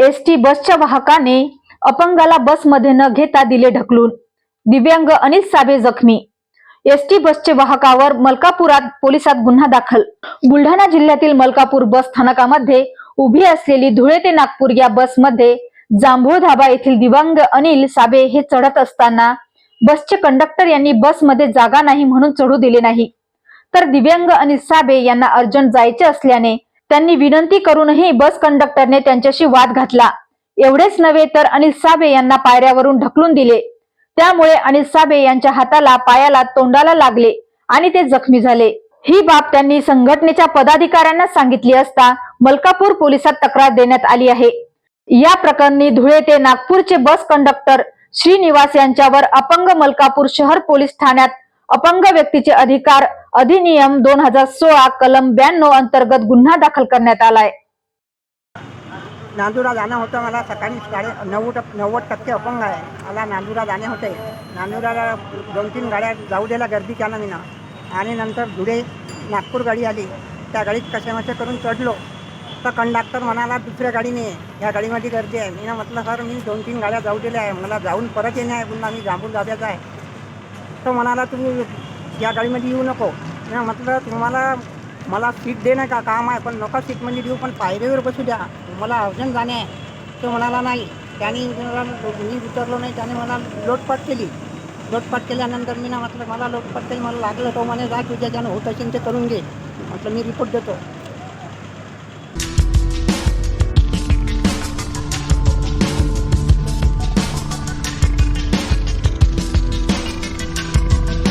S T बसच्या वाहकाने अपंगाला बसमध्ये न घेता दिले ढकलून. दिव्यांग अनिल साबे जखमी. एस टी बसचे वाहकावर मलकापुरात पोलिसात गुन्हा दाखल. बुलढाणा जिल्ह्यातील मलकापूर बस स्थानकामध्ये उभी असलेली धुळे ते नागपूर या बसमध्ये जांभूळ धाबा येथील दिव्यांग अनिल साबे हे चढत असताना बसचे कंडक्टर यांनी बसमध्ये जागा नाही म्हणून चढू दिले नाही. तर दिव्यांग अनिल साबे यांना अर्जंट जायचे असल्याने त्यांनी विनंती करूनही बस कंडक्टरने त्यांच्याशी वाद घातला. एवढेच नव्हे तर अनिल साबे यांना पायऱ्यावरून ढकलून दिले. त्यामुळे अनिल साबे यांच्या हाताला पायाला तोंडाला लागले आणि ते जखमी झाले. ही बाब त्यांनी संघटनेच्या पदाधिकाऱ्यांना सांगितली असता मलकापूर पोलिसात तक्रार देण्यात आली आहे. या प्रकरणी धुळे ते नागपूरचे बस कंडक्टर श्रीनिवास यांच्यावर अपंग मलकापूर शहर पोलीस ठाण्यात अपंग व्यक्तीचे अधिकार अधिनियम दोन हजार सोळा कलम ब्याण्णव अंतर्गत गुन्हा दाखल करण्यात आलाय. नांदुरा जाणं होतं मला. सकाळी साडे नव्वद नव्वद टक्के अपंग आहे. मला नांदुरा जाणे होते. नांदुराला दोन तीन गाड्या जाऊ द्यायला गर्दी केला मी ना. आणि नंतर धुळे नागपूर गाडी आली. त्या गाडीत कशामशा करून चढलो. तर कंडक्टर म्हणाला दुसऱ्या गाडीने ह्या या. गाडीमध्ये गर्दी आहे. मी ना म्हटलं सर मी दोन तीन गाड्या जाऊ दिल्या आहे. मला जाऊन परत येणे आहे. पुन्हा मी जांभून जाब्याचा आहे. तर म्हणाला तुम्ही या गाडीमध्ये येऊ नको. मी म्हटलं तुम्हाला मला सीट देणं का? काम आहे पण नका सीटमध्ये म्हणजे देऊ पण पायरीवर बसू द्या. मला अर्जंट जाणे आहे. तो म्हणाला नाही. त्याने मला मी विचारलो नाही. त्याने मला लोटपाट केली. लोटपाट केल्यानंतर मी ना म्हटलं मला लोटपाट केली मला लागलं. तो म्हणे जा तुझ्या ज्यानं होत असेल ते करून घे. म्हटलं मी रिपोर्ट देतो.